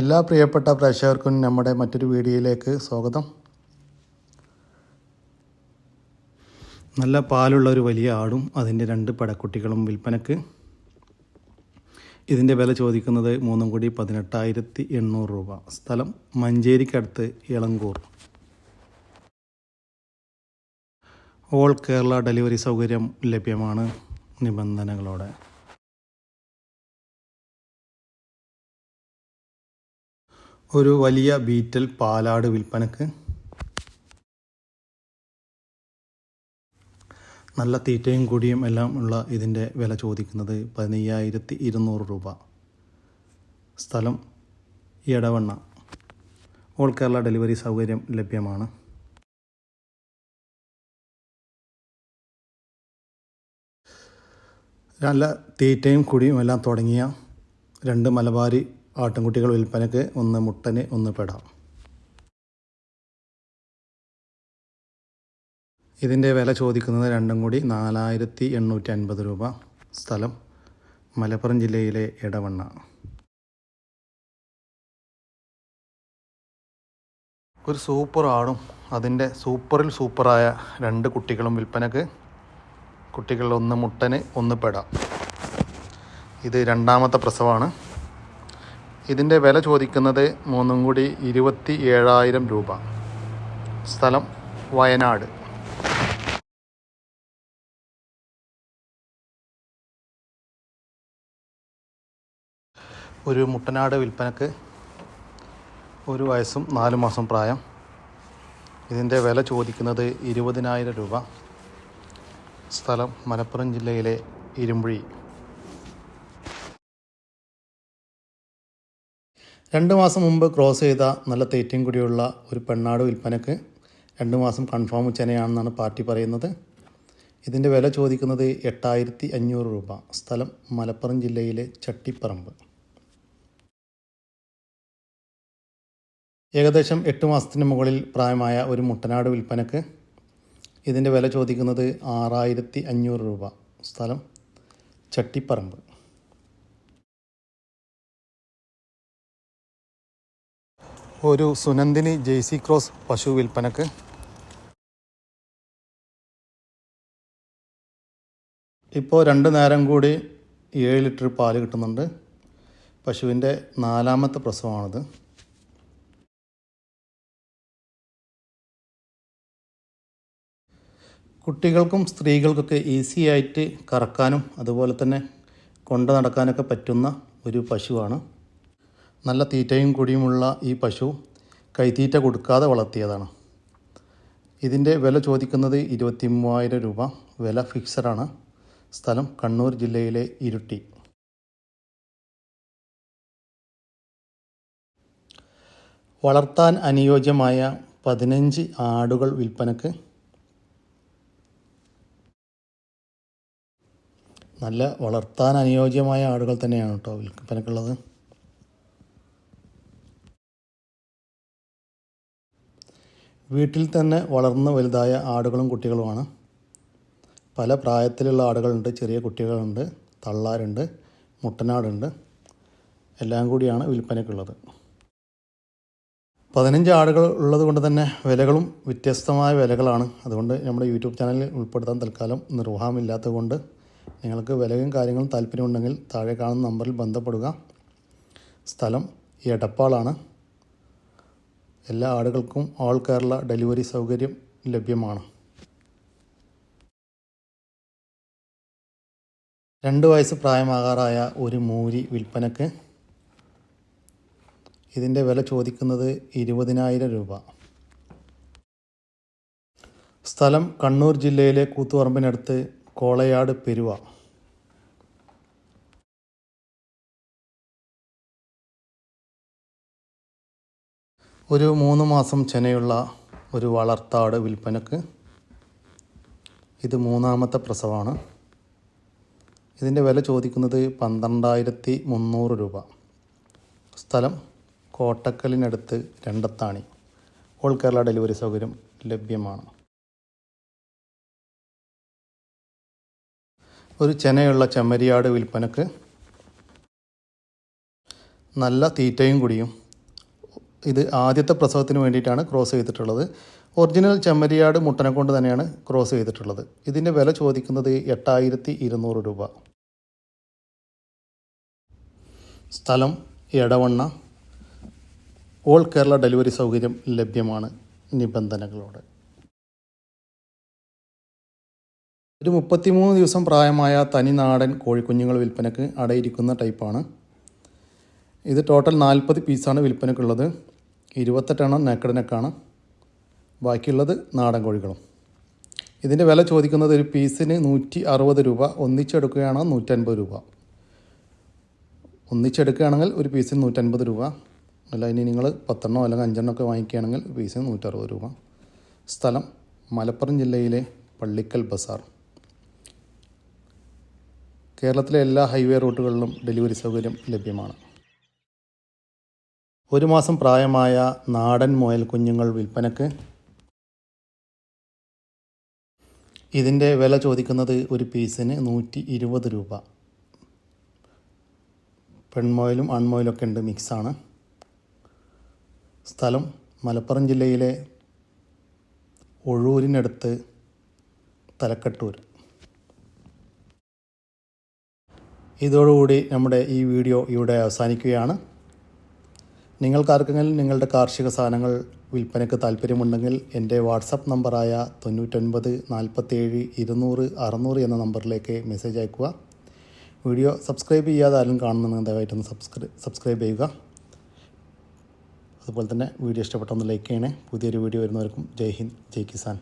എല്ലാ പ്രിയപ്പെട്ട പ്രേക്ഷകർക്കും നമ്മുടെ മറ്റൊരു വീഡിയോയിലേക്ക് സ്വാഗതം. നല്ല പാലുള്ള ഒരു വലിയ ആടും അതിന്റെ രണ്ട് പടക്കുട്ടികളും വിൽപ്പനക്ക്. ഇതിന്റെ വില ചോദിക്കുന്നത് മൂന്നും കൂടി പതിനെട്ടായിരത്തി എണ്ണൂറ് രൂപ. സ്ഥലം മഞ്ചേരിക്കടുത്ത് ഇളങ്കൂർ. ഓൾ കേരള ഡെലിവറി സൗകര്യം ലഭ്യമാണ് നിബന്ധനകളോടെ. ഒരു വലിയ ബീറ്റൽ പാലാട് വിൽപ്പനക്ക് നല്ല തീറ്റയും കൂടിയും എല്ലാം ഉള്ള ഇതിന്റെ വില ചോദിക്കുന്നത് പതിനയ്യായിരത്തി ഇരുന്നൂറ് രൂപ. സ്ഥലം എടവണ്ണ. ഓൾ കേരള ഡെലിവറി സൗകര്യം ലഭ്യമാണ്. നല്ല തീറ്റയും കുടിയും എല്ലാം തുടങ്ങിയ രണ്ട് മലബാരി ആട്ടിൻകുട്ടികൾ വിൽപ്പനക്ക് ഒന്ന് മുട്ടന് ഒന്ന് പെടാം. ഇതിന്റെ വില ചോദിക്കുന്നത് രണ്ടും കൂടി നാലായിരത്തി എണ്ണൂറ്റി അൻപത് രൂപ. സ്ഥലം മലപ്പുറം ജില്ലയിലെ ഇടവണ്ണ ഒരു സൂപ്പർ ആടും അതിന്റെ സൂപ്പറിൽ സൂപ്പറായ രണ്ട് കുട്ടികളും വിൽപ്പനക്ക്. കുട്ടികൾ ഒന്ന് മുട്ടന് ഒന്ന് പെടാം. ഇത് രണ്ടാമത്തെ പ്രസവമാണ് ഇതിന്റെ വില ചോദിക്കുന്നത് മൂന്നും കൂടി ഇരുപത്തി ഏഴായിരം രൂപ. സ്ഥലം വയനാട്. ഒരു മുട്ടനാട് വിൽപ്പനക്ക് ഒരു വയസ്സും നാല് മാസം പ്രായം. ഇതിന്റെ വില ചോദിക്കുന്നത് ഇരുപതിനായിരം രൂപ. സ്ഥലം മലപ്പുറം ജില്ലയിലെ ഇരുമ്പുഴി. രണ്ട് മാസം മുമ്പ് ക്രോസ് ചെയ്ത നല്ല തേറ്റയും കൂടിയുള്ള ഒരു പെണ്ണാട് വിൽപ്പനക്ക് രണ്ട് മാസം കൺഫേം ചെനയാണെന്നാണ് പാർട്ടി പറയുന്നത്. ഇതിന്റെ വില ചോദിക്കുന്നത് എട്ടായിരത്തി അഞ്ഞൂറ് രൂപ. സ്ഥലം മലപ്പുറം ജില്ലയിലെ ചട്ടിപ്പറമ്പ്. ഏകദേശം എട്ട് മാസത്തിന് മുകളിൽ പ്രായമായ ഒരു മുട്ടനാട് വിൽപ്പനക്ക് ഇതിന്റെ വില ചോദിക്കുന്നത് ആറായിരത്തി അഞ്ഞൂറ് രൂപ. സ്ഥലം ചട്ടിപ്പറമ്പ്. ഒരു സുനന്ദിനി ജെയ്സി ക്രോസ് പശു വിൽപ്പനക്ക്. ഇപ്പോൾ രണ്ട് നേരം കൂടി ഏഴ് ലിറ്റർ പാൽ കിട്ടുന്നുണ്ട്. പശുവിന്റെ നാലാമത്തെ പ്രസവമാണിത്. കുട്ടികൾക്കും സ്ത്രീകൾക്കൊക്കെ ഈസി ആയിട്ട് കറക്കാനും അതുപോലെ തന്നെ കൊണ്ട് നടക്കാനൊക്കെ പറ്റുന്ന ഒരു പശുവാണ്. നല്ല തീറ്റയും കുടിയുമുള്ള ഈ പശു കൈത്തീറ്റ കൊടുക്കാതെ വളർത്തിയതാണ്. ഇതിന്റെ വില ചോദിക്കുന്നത് ഇരുപത്തി മൂവായിരം രൂപ. വില ഫിക്സഡാണ്. സ്ഥലം കണ്ണൂർ ജില്ലയിലെ ഇരുട്ടി. വളർത്താൻ അനുയോജ്യമായ പതിനഞ്ച് ആടുകൾ വിൽപ്പനക്ക് നല്ല വളർത്താൻ അനുയോജ്യമായ ആടുകൾ തന്നെയാണ് കേട്ടോ വിൽപ്പനക്കുള്ളത്. വീട്ടിൽ തന്നെ വളർന്ന് വലുതായ ആടുകളും കുട്ടികളുമാണ്. പല പ്രായത്തിലുള്ള ആടുകളുണ്ട് ചെറിയ കുട്ടികളുണ്ട് തള്ളാരുണ്ട് മുട്ടനാടുണ്ട്. എല്ലാം കൂടിയാണ് വിൽപ്പനയ്ക്കുള്ളത്. പതിനഞ്ച് ആടുകൾ ഉള്ളത് കൊണ്ട് തന്നെ വിലകളും വ്യത്യസ്തമായ വിലകളാണ്. അതുകൊണ്ട് നമ്മുടെ യൂട്യൂബ് ചാനലിൽ ഉൾപ്പെടുത്താൻ തൽക്കാലം നിർവാഹമില്ലാത്തത് കൊണ്ട് നിങ്ങൾക്ക് വിലയും കാര്യങ്ങളും താല്പര്യമുണ്ടെങ്കിൽ താഴെ കാണുന്ന നമ്പറിൽ ബന്ധപ്പെടുക. സ്ഥലം എടപ്പാളാണ്. എല്ലാ ആടുകൾക്കും ഓൾ കേരള ഡെലിവറി സൗകര്യം ലഭ്യമാണ്. രണ്ട് വയസ്സ് പ്രായമാകാറായ ഒരു മൂരി വിൽപ്പനക്ക് ഇതിന്റെ വില ചോദിക്കുന്നത് ഇരുപതിനായിരം രൂപ. സ്ഥലം കണ്ണൂർ ജില്ലയിലെ കൂത്തുപറമ്പിനടുത്ത് കോളയാട് പെരുവ. ഒരു മൂന്ന് മാസം ചെനയുള്ള ഒരു വളർത്താട് വിൽപ്പനക്ക് ഇത് മൂന്നാമത്തെ പ്രസവമാണ്. ഇതിന്റെ വില ചോദിക്കുന്നത് പന്ത്രണ്ടായിരത്തി മുന്നൂറ് രൂപ. സ്ഥലം കോട്ടക്കലിനടുത്ത് രണ്ടത്താണി. ഓൾ കേരള ഡെലിവറി സൗകര്യം ലഭ്യമാണ്. ഒരു ചെനയുള്ള ചെമ്മരിയാട് വിൽപ്പനക്ക് നല്ല തീറ്റയും കുടിയും ഇത് ആദ്യത്തെ പ്രസവത്തിന് വേണ്ടിയിട്ടാണ് ക്രോസ് ചെയ്തിട്ടുള്ളത്. ഒറിജിനൽ ചെമ്മരിയാട് മുട്ടനെ കൊണ്ട് തന്നെയാണ് ക്രോസ് ചെയ്തിട്ടുള്ളത്. ഇതിന്റെ വില ചോദിക്കുന്നത് എട്ടായിരത്തി ഇരുന്നൂറ് രൂപ. സ്ഥലം എടവണ്ണ. ഓൾ കേരള ഡെലിവറി സൗകര്യം ലഭ്യമാണ് നിബന്ധനകളോട്. ഒരു മുപ്പത്തിമൂന്ന് ദിവസം പ്രായമായ തനിനാടൻ കോഴിക്കുഞ്ഞുങ്ങൾ വിൽപ്പനക്ക് അടയിരിക്കുന്ന ടൈപ്പാണ് ഇത് ടോട്ടൽ നാൽപ്പത് പീസാണ് വിൽപ്പനക്കുള്ളത്. ഇരുപത്തെട്ടെണ്ണം നേക്കടനക്കാണ് ബാക്കിയുള്ളത് നാടൻ കോഴികളും. ഇതിന്റെ വില ചോദിക്കുന്നത് ഒരു പീസിന് നൂറ്റി അറുപത് രൂപ ഒന്നിച്ചെടുക്കുകയാണെങ്കിൽ നൂറ്റൻപത് രൂപ. ഒന്നിച്ചെടുക്കുകയാണെങ്കിൽ ഒരു പീസിന് നൂറ്റൻപത് രൂപ. അല്ല ഇനി നിങ്ങൾ പത്തെണ്ണോ അല്ലെങ്കിൽ അഞ്ചെണ്ണോ ഒക്കെ വാങ്ങിക്കുകയാണെങ്കിൽ പീസിന് നൂറ്ററുപത് രൂപ. സ്ഥലം മലപ്പുറം ജില്ലയിലെ പള്ളിക്കൽ ബസാർ. കേരളത്തിലെ എല്ലാ ഹൈവേ റൂട്ടുകളിലും ഡെലിവറി സൗകര്യം ലഭ്യമാണ്. ഒരു മാസം പ്രായമായ നാടൻ മുയൽ കുഞ്ഞുങ്ങൾ വിൽപ്പനക്ക്. ഇതിന്റെ വില ചോദിക്കുന്നത് ഒരു പീസിന് നൂറ്റി ഇരുപത് രൂപ. പെൺമുയലും ആൺമുയലും ഒക്കെ ഉണ്ട് മിക്സാണ്. സ്ഥലം മലപ്പുറം ജില്ലയിലെ ഒഴൂരിനടുത്ത് തലക്കട്ടൂർ. ഇതോടുകൂടി നമ്മുടെ ഈ വീഡിയോ ഇവിടെ അവസാനിക്കുകയാണ്. നിങ്ങൾക്കാർക്കെങ്കിലും നിങ്ങളുടെ കാർഷിക സാധനങ്ങൾ വിൽപ്പനയ്ക്ക് താല്പര്യമുണ്ടെങ്കിൽ എന്റെ വാട്സപ്പ് നമ്പറായ തൊണ്ണൂറ്റൊൻപത് നാൽപ്പത്തേഴ് ഇരുന്നൂറ് അറുന്നൂറ് എന്ന നമ്പറിലേക്ക് മെസ്സേജ് അയക്കുക. വീഡിയോ സബ്സ്ക്രൈബ് ചെയ്യാതെ ആരും കാണുന്നുണ്ടെങ്കിൽ ദയവായിട്ടൊന്ന് സബ്സ്ക്രൈ സബ്സ്ക്രൈബ് ചെയ്യുക. അതുപോലെ തന്നെ വീഡിയോ ഇഷ്ടപ്പെട്ടൊന്ന് ലൈക്ക് ചെയ്യണേ. പുതിയൊരു വീഡിയോ വരുന്നവർക്കും ജയ് ഹിന്ദ് ജയ് കിസാൻ.